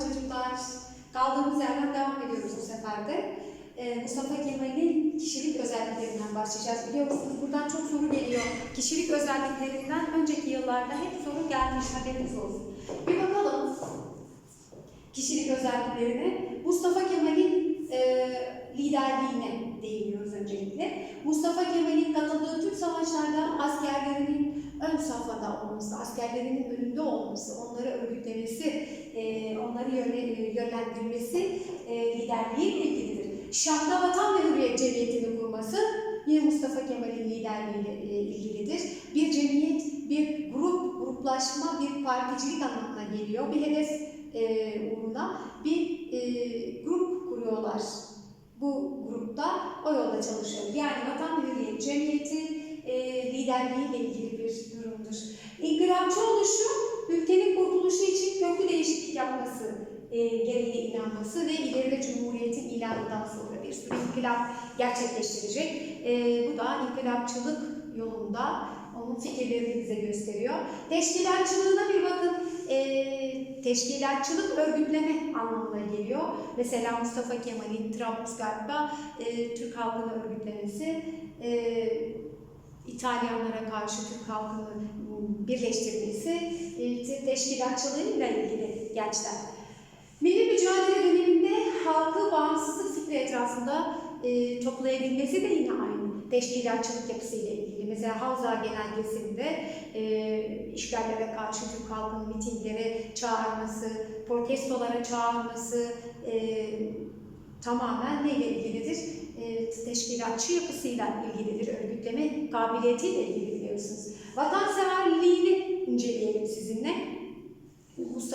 çocuklar. Kaldığımız yerden devam ediyoruz bu sefer de. Ee, Mustafa Kemal'in kişilik özelliklerinden başlayacağız. Biliyor musunuz buradan çok soru geliyor. Kişilik özelliklerinden önceki yıllarda hep soru gelmiş haberiniz olsun. Bir bakalım kişilik özelliklerine. Mustafa Kemal'in e, liderliğine değiniyoruz öncelikle. Mustafa Kemal'in katıldığı tüm savaşlarda askerlerinin ön safhada olması, askerlerinin önünde olması, onları örgütlemesi, onları yönle- yönlendirmesi e, liderliğiyle ilgilidir. Şam'da Vatan ve Hürriyet Cemiyeti'ni kurması yine Mustafa Kemal'in liderliğiyle e, ilgilidir. Bir cemiyet, bir grup, gruplaşma, bir particilik anlamına geliyor. Bir hedef e, uğruna bir e, grup kuruyorlar. Bu grupta o yolda çalışıyor. Yani Vatan ve Hürriyet Cemiyeti e, liderliğiyle ilgili bir durumdur. İnkılapçı oluşu, inanması ve ileride Cumhuriyet'in ilanından sonra bir sürü inkılap gerçekleştirecek. E, bu da inkılapçılık yolunda onun fikirlerini bize gösteriyor. Teşkilatçılığına bir bakın. E, teşkilatçılık örgütleme anlamına geliyor. Mesela Mustafa Kemal'in Trablusgarp'ta e, Türk halkını örgütlemesi, e, İtalyanlara karşı Türk halkını birleştirmesi e, teşkilatçılığıyla ilgili gençler. Milli mücadele döneminde halkı bağımsızlık fikri etrafında e, toplayabilmesi de yine aynı teşkilatçılık yapısıyla ilgili. Mesela Havza Genelgesi'nde e, işgallere karşı Türk halkının mitinglere çağırması, protestolara çağırması e, tamamen neyle ilgilidir? E, teşkilatçı yapısıyla ilgilidir, örgütleme kabiliyetiyle ilgili biliyorsunuz. Vatanseverliğini.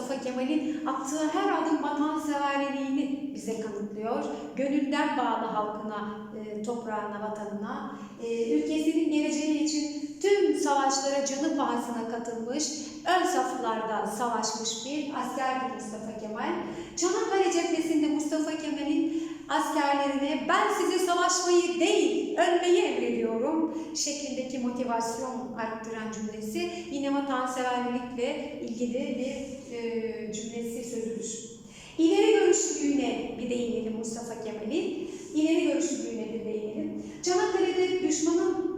Mustafa Kemal'in attığı her adım vatanseverliğini bize kanıtlıyor. Gönülden bağlı halkına, e, toprağına, vatanına, e, ülkesinin geleceği için tüm savaşlara canı pahasına katılmış, ön saflarda savaşmış bir askerdi Mustafa Kemal. Çanakkale cephesinde Mustafa Kemal'in askerlerine ben size savaşmayı değil, ölmeyi emrediyorum şeklindeki motivasyon arttıran cümlesi yine vatanseverlikle ilgili bir e, cümlesi sözüdür. İleri görüşlülüğüne bir değinelim Mustafa Kemal'in. İleri görüşlülüğüne bir değinelim. Çanakkale'de düşmanın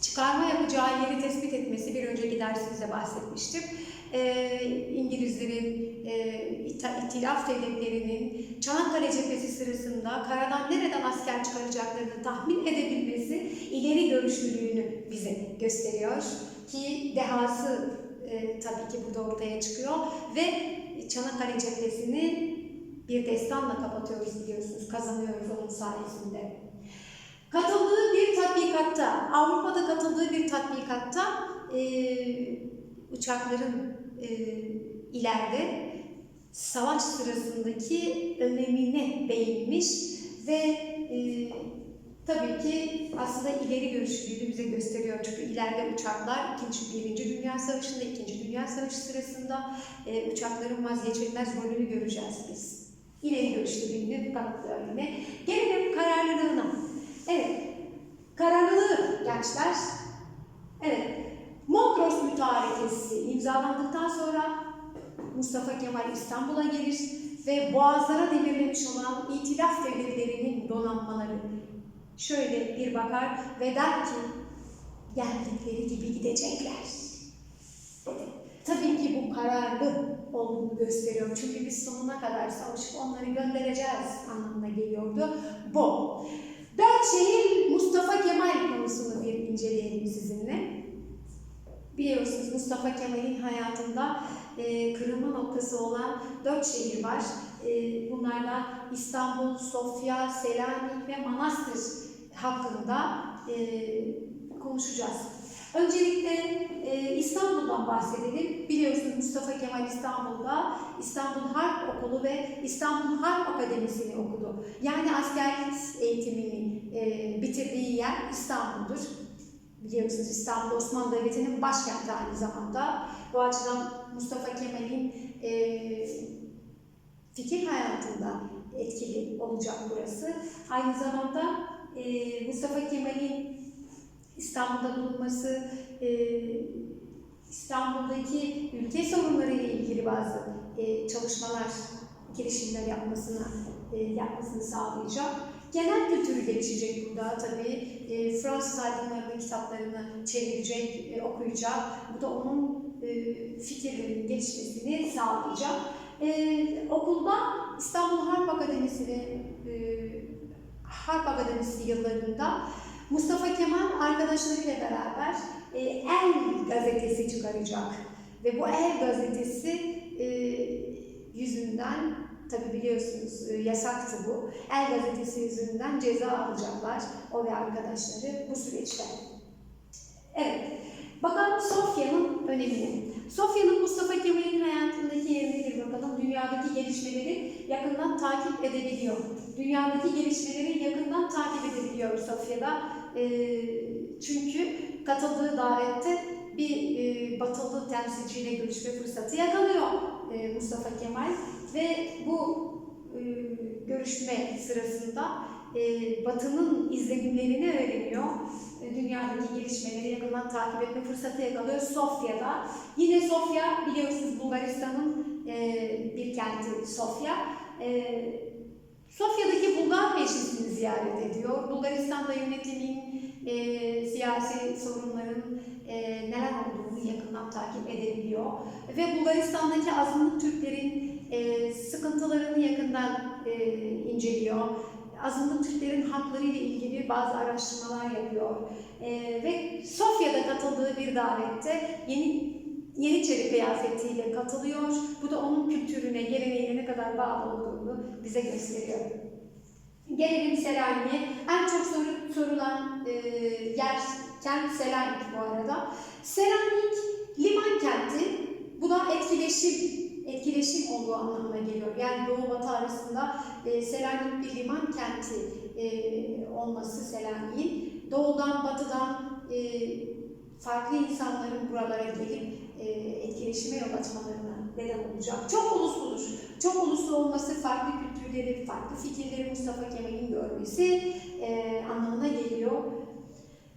çıkarma yapacağı yeri tespit etmesi bir önceki dersimizde bahsetmiştim. Ee, İngilizlerin e, itilaf devletlerinin Çanakkale cephesi sırasında karadan nereden asker çıkaracaklarını tahmin edebilmesi ileri görüşlülüğünü bize gösteriyor ki dehası e, tabii ki burada ortaya çıkıyor ve Çanakkale cephesini bir destanla kapatıyoruz biliyorsunuz, kazanıyoruz onun sayesinde. Katıldığı bir tatbikatta, Avrupa'da katıldığı bir tatbikatta e, uçakların e, ileride savaş sırasındaki önemine değinmiş ve e, tabii ki aslında ileri görüşlülüğünü bize gösteriyor. Çünkü ileride uçaklar 2. Birinci Dünya Savaşı'nda, 2. Dünya Savaşı sırasında e, uçakların vazgeçilmez rolünü göreceğiz biz. İleri görüşlülüğünü kanıtlıyor yine. Gelelim kararlılığına. Evet, kararlılığı gençler. Evet, Mondros Mütarekesi imzalandıktan sonra Mustafa Kemal İstanbul'a gelir ve boğazlara demirlemiş olan itilaf devletlerinin donanmaları şöyle bir bakar ve der ki geldikleri gibi gidecekler. Tabii ki bu kararlı olduğunu gösteriyor. Çünkü biz sonuna kadar savaşıp onları göndereceğiz anlamına geliyordu. Bu. Dört şehir Mustafa Kemal konusunu bir inceleyelim sizinle. Biliyorsunuz Mustafa Kemal'in hayatında e, kırılma noktası olan dört şehir var. E, bunlardan İstanbul, Sofya, Selanik ve Manastır hakkında e, konuşacağız. Öncelikle e, İstanbul'dan bahsedelim. Biliyorsunuz Mustafa Kemal İstanbul'da İstanbul Harp Okulu ve İstanbul Harp Akademisi'ni okudu. Yani askerlik eğitimini e, bitirdiği yer İstanbul'dur. Biliyorsunuz İstanbul Osmanlı Devleti'nin başkenti aynı zamanda. Bu açıdan Mustafa Kemal'in e, fikir hayatında etkili olacak burası. Aynı zamanda e, Mustafa Kemal'in İstanbul'da bulunması, e, İstanbul'daki ülke sorunları ile ilgili bazı e, çalışmalar, girişimler yapmasına e, yapmasını sağlayacak. Genel kültürü gelişecek burada tabii. E, Fransız aydınlarının kitaplarını çevirecek, e, okuyacak. Bu da onun e, fikirlerinin gelişmesini sağlayacak. E, okulda İstanbul Harp Akademisi'ni e, Harp Akademisi yıllarında Mustafa Kemal arkadaşlarıyla beraber e, El gazetesi çıkaracak. Ve bu El gazetesi e, yüzünden, tabi biliyorsunuz e, yasaktı bu, El gazetesi yüzünden ceza alacaklar o ve arkadaşları bu süreçte. Evet, bakalım Sofya'nın önemini. Sofya'nın Mustafa Kemal'in hayatındaki yeri nedir bakalım? Dünyadaki gelişmeleri yakından takip edebiliyor. Dünyadaki gelişmeleri yakından takip edebiliyor Sofya'da. E, çünkü katıldığı davette bir e, batılı temsilciyle görüşme fırsatı yakalıyor e, Mustafa Kemal ve bu e, görüşme sırasında e, Batı'nın izlenimlerini öğreniyor. E, dünyadaki gelişmeleri yakından takip etme fırsatı yakalıyor Sofya'da. Yine Sofya biliyorsunuz Bulgaristan'ın e, bir kenti Sofya. E, Sofya'daki Bulgar Meclisi'ni ziyaret ediyor. Bulgaristan'da yönetimin, e, siyasi sorunların e, neler olduğunu yakından takip edebiliyor. Ve Bulgaristan'daki azınlık Türklerin e, sıkıntılarını yakından e, inceliyor. Azınlık Türklerin hakları ile ilgili bazı araştırmalar yapıyor. E, ve Sofya'da katıldığı bir davette yeni Yeniçeri kıyafetiyle katılıyor. Bu da onun kültürüne, geleneğine ne kadar bağlı olduğunu bize gösteriyor. Gelelim Selanik'e. En çok soru, sorulan e, yer kent Selanik bu arada. Selanik liman kenti. Bu da etkileşim etkileşim olduğu anlamına geliyor. Yani Doğu Batı arasında e, Selanik bir liman kenti e, olması Selanik'in. Doğudan, batıdan e, farklı insanların buralara gelip e, etkileşime yol açmalarına neden olacak. Çok ulusludur. Çok uluslu olması farklı kültürleri, farklı fikirleri Mustafa Kemal'in görmesi e, anlamına geliyor.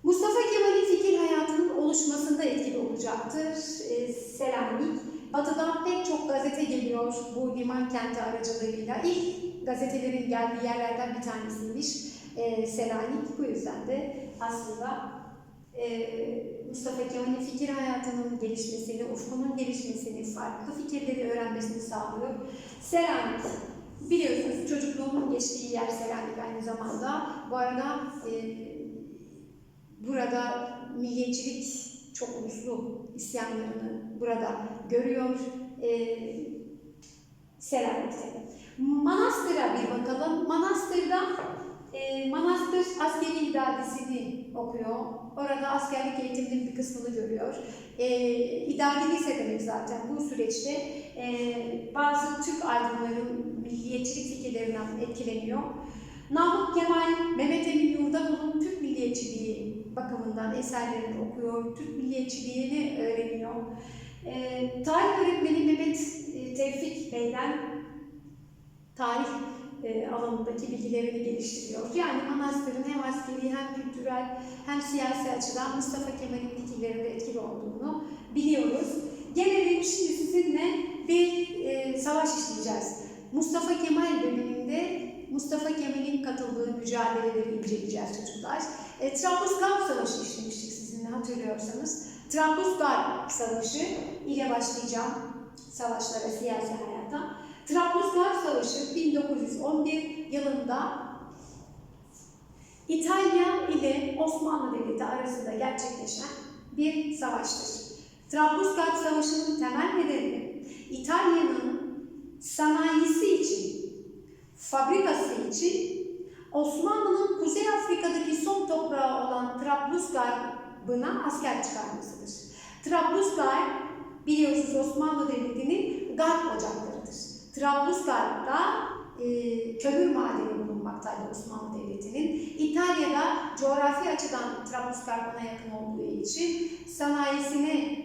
Mustafa Kemal'in fikir hayatının oluşmasında etkili olacaktır. E, Selanik, batıdan pek çok gazete geliyor bu liman kenti aracılığıyla. İlk gazetelerin geldiği yerlerden bir tanesiymiş e, Selanik. Bu yüzden de aslında e, Mustafa Kemal'in fikir hayatının gelişmesini, ufkunun gelişmesini, farklı fikirleri öğrenmesini sağlıyor. Selanik, biliyorsunuz çocukluğumun geçtiği yer Selanik aynı zamanda. Bu arada e, burada milliyetçilik çok uluslu isyanlarını burada görüyor e, Selanik'te. Manastır'a bir bakalım. Manastır'da e, Manastır askeri idadesini okuyor. Orada askerlik eğitiminin bir kısmını görüyor. E, idari lise demek zaten bu süreçte e, bazı Türk aydınların milliyetçilik fikirlerinden etkileniyor. Namık Kemal, bakımından eserlerini okuyor, Türk milliyetçiliğini öğreniyor. E, tarih öğretmeni Mehmet e, Tevfik Bey'den tarih e, alanındaki bilgilerini geliştiriyor. Yani Manastır'ın hem askeri hem kültürel hem siyasi açıdan Mustafa Kemal'in fikirlerinde etkili olduğunu biliyoruz. Gelelim şimdi sizinle bir e, savaş işleyeceğiz. Mustafa Kemal döneminde Mustafa Kemal'in katıldığı mücadeleleri inceleyeceğiz çocuklar. E, Trablusgarp Savaşı işlemiştik sizinle hatırlıyorsanız. Trablusgarp Savaşı ile başlayacağım savaşlara, siyasi hayata. Trablusgarp Savaşı 1911 yılında İtalya ile Osmanlı Devleti arasında gerçekleşen bir savaştır. Trablusgarp Savaşı'nın temel nedeni İtalya'nın sanayisi için, fabrikası için Osmanlı'nın Kuzey Afrika'daki son toprağı olan Trablusgarp'ına asker çıkarmasıdır. Trablusgarp biliyorsunuz Osmanlı Devleti'nin garp ocaklarıdır. Trablusgarp'ta e, kömür madeni bulunmaktaydı Osmanlı Devleti'nin. İtalya'da coğrafi açıdan Trablusgarp'a yakın olduğu için sanayisine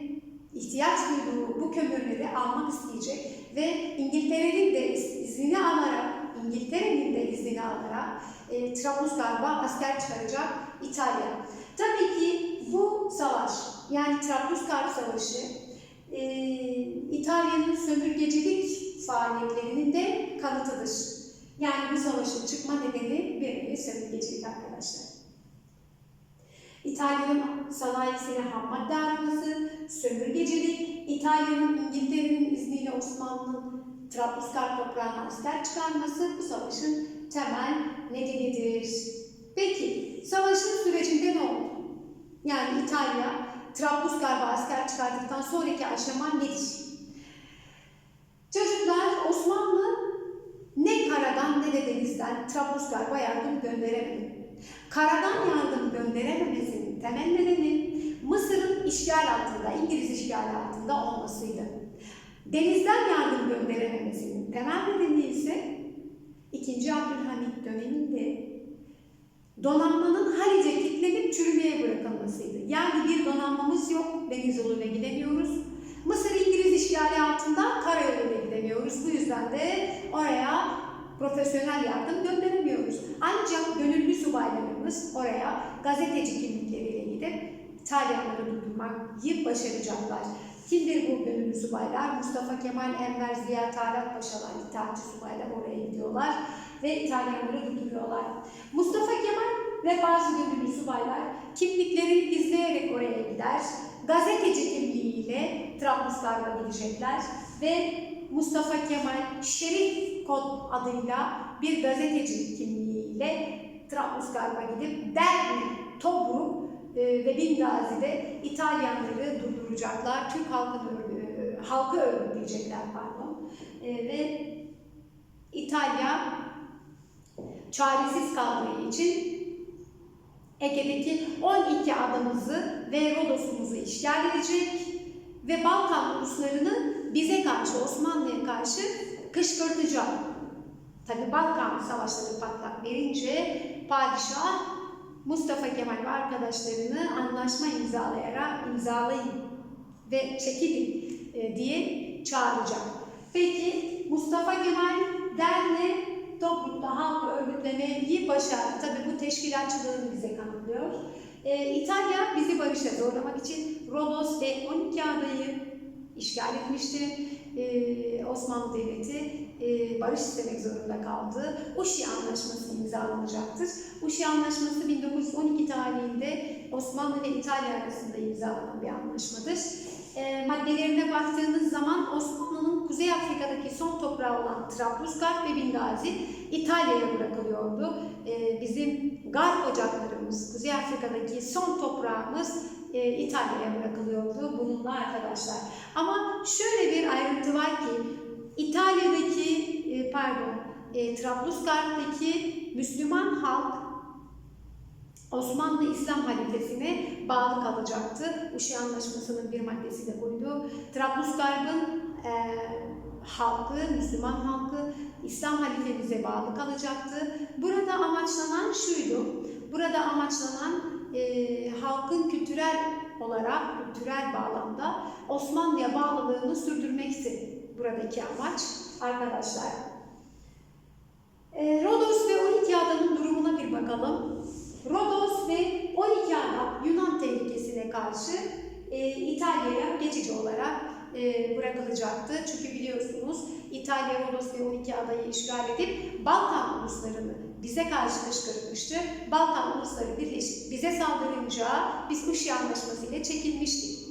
ihtiyaç duyduğu bu kömürleri almak isteyecek ve İngiltere'nin de iznini alarak, İngiltere'nin de iznini alarak e, Trablusgarp'a asker çıkaracak İtalya. Tabii ki bu savaş yani Trablusgarp Savaşı e, İtalya'nın sömürgecilik faaliyetlerinin de kanıtıdır. Yani bu savaşın çıkma nedeni bir nevi sömürgecilik arkadaşlar. İtalya'nın sanayisine ham madde araması, sömürgecilik, İtalya'nın İngiltere'nin izniyle Osmanlı'nın Trablusgarp toprağına asker çıkarması bu savaşın temel nedenidir. Peki, savaşın sürecinde ne oldu? Yani İtalya, Trablusgarp'a asker çıkardıktan sonraki aşama nedir? Çocuklar Osmanlı ne karadan ne de denizden Trablusgarp'a yardım gönderemedi. Karadan yardım gönderememesinin temel nedeni Mısır'ın işgal altında, İngiliz işgali altında olmasıydı. Denizden yardım gönderememesinin temel nedeni ise 2. Abdülhamit döneminde donanmanın Halice kilitlenip çürümeye bırakılmasıydı. Yani bir donanmamız yok, deniz yoluyla gidemiyoruz. Mısır İngiliz işgali altında karayoluyla gidemiyoruz. Bu yüzden de oraya profesyonel yardım gönderemiyoruz. Ancak gönüllü subaylarımız oraya gazeteci kimlikleriyle gidip İtalyanları durdurmayı başaracaklar. Kimdir bu gönüllü subaylar? Mustafa Kemal Enver Ziya Talat Paşalar, itaatçı subaylar oraya gidiyorlar ve İtalyanları durduruyorlar. Mustafa Kemal ve bazı gönüllü subaylar kimliklerini gizleyerek oraya gider. Gazeteci kimliğiyle Trablusgarp'a gidecekler ve Mustafa Kemal Şerif Kod adıyla bir gazeteci kimliğiyle Trablusgarp'a gidip Derni, Tobruk ve Bingazi'de İtalyanları durduracaklar. Türk halkını örgü- halkı örgütleyecekler pardon. E, ve İtalya çaresiz kaldığı için Ege'deki 12 adamızı ve Rodos'umuzu işgal edecek ve Balkan uluslarını bize karşı, Osmanlı'ya karşı kışkırtacak. Tabi Balkan savaşları patlak verince padişah Mustafa Kemal ve arkadaşlarını anlaşma imzalayarak imzalayın ve çekilin e, diye çağıracak. Peki Mustafa Kemal derle Toplumda halkı örgütlemeyi başardı. Tabii bu teşkilatçılığını bize kanıtlıyor. Ee, İtalya bizi barışa zorlamak için Rodos ve 12 adayı işgal etmişti. Ee, Osmanlı Devleti e, barış istemek zorunda kaldı. Uşi Anlaşması imzalanacaktır. Uşi Anlaşması 1912 tarihinde Osmanlı ve İtalya arasında imzalanan bir anlaşmadır. E, maddelerine baktığınız zaman Osmanlı'nın Kuzey Afrika'daki son toprağı olan Trablusgarp ve Bingazi İtalya'ya bırakılıyordu. E, bizim garp ocaklarımız, Kuzey Afrika'daki son toprağımız e, İtalya'ya bırakılıyordu bununla arkadaşlar. Ama şöyle bir ayrıntı var ki İtalya'daki e, pardon e, Trablusgarp'taki Müslüman halk Osmanlı İslam halifesine bağlı kalacaktı. Uşi Anlaşması'nın bir maddesi de buydu. Trablusgarp'ın e, halkı, Müslüman halkı İslam halifemize bağlı kalacaktı. Burada amaçlanan şuydu. Burada amaçlanan e, halkın kültürel olarak, kültürel bağlamda Osmanlı'ya bağlılığını sürdürmekti buradaki amaç arkadaşlar. E, Rodos ve 12 adanın durumuna bir bakalım. Rodos ve 12 ada Yunan tehlikesine karşı e, İtalya'ya geçici olarak e, bırakılacaktı. Çünkü biliyorsunuz İtalya Rodos ve 12 adayı işgal edip Balkan uluslarını bize karşı kışkırtmıştı. Balkan ulusları birleşip bize saldırınca biz Uşi Anlaşması ile çekilmiştik.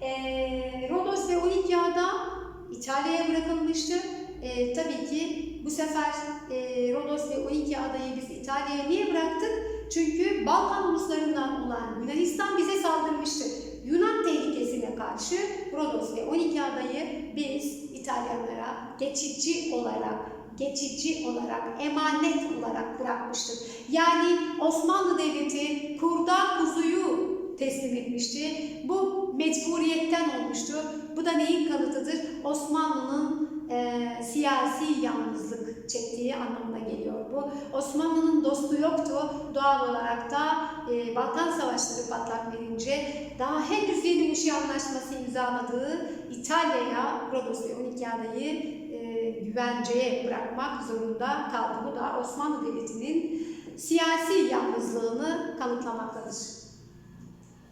E, Rodos ve 12 ada İtalya'ya bırakılmıştı. E, tabii ki bu sefer e, Rodos ve 12 adayı biz İtalya'ya niye bıraktık? Çünkü Balkan uluslarından olan Yunanistan bize saldırmıştı. Yunan tehlikesine karşı Rodos ve 12 adayı biz İtalyanlara geçici olarak geçici olarak, emanet olarak bırakmıştık. Yani Osmanlı Devleti kurda kuzuyu teslim etmişti. Bu mecburiyetten olmuştu. Bu da neyin kanıtıdır? Osmanlı'nın e, siyasi yalnızlık çektiği anlamına geliyor bu. Osmanlı'nın dostu yoktu. Doğal olarak da e, Balkan Savaşları patlak verince daha henüz yeni Uşi Anlaşması imzaladığı İtalya'ya Rodos ve 12 adayı e, güvenceye bırakmak zorunda kaldı. Bu da Osmanlı Devleti'nin siyasi yalnızlığını kanıtlamaktadır.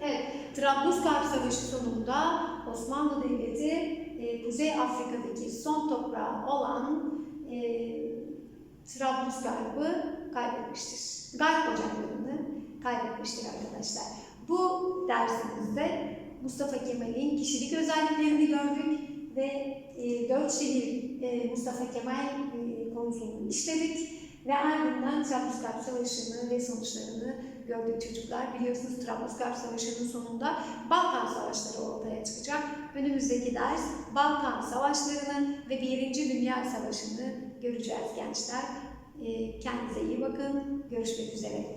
Evet, Trablusgarp Savaşı sonunda Osmanlı Devleti e, Kuzey Afrika'daki son toprağı olan e, Trablusgarp'ı kaybetmiştir. Garp ocaklarını kaybetmiştir arkadaşlar. Bu dersimizde Mustafa Kemal'in kişilik özelliklerini gördük ve e, dört şehir e, Mustafa Kemal e, konusunu işledik ve ardından Trablusgarp Savaşı'nı ve sonuçlarını gördük çocuklar. Biliyorsunuz Trablusgarp Savaşı'nın sonunda Balkan Savaşları ortaya çıkacak. Önümüzdeki ders Balkan Savaşlarını ve Birinci Dünya Savaşı'nı göreceğiz gençler. E, kendinize iyi bakın. Görüşmek üzere.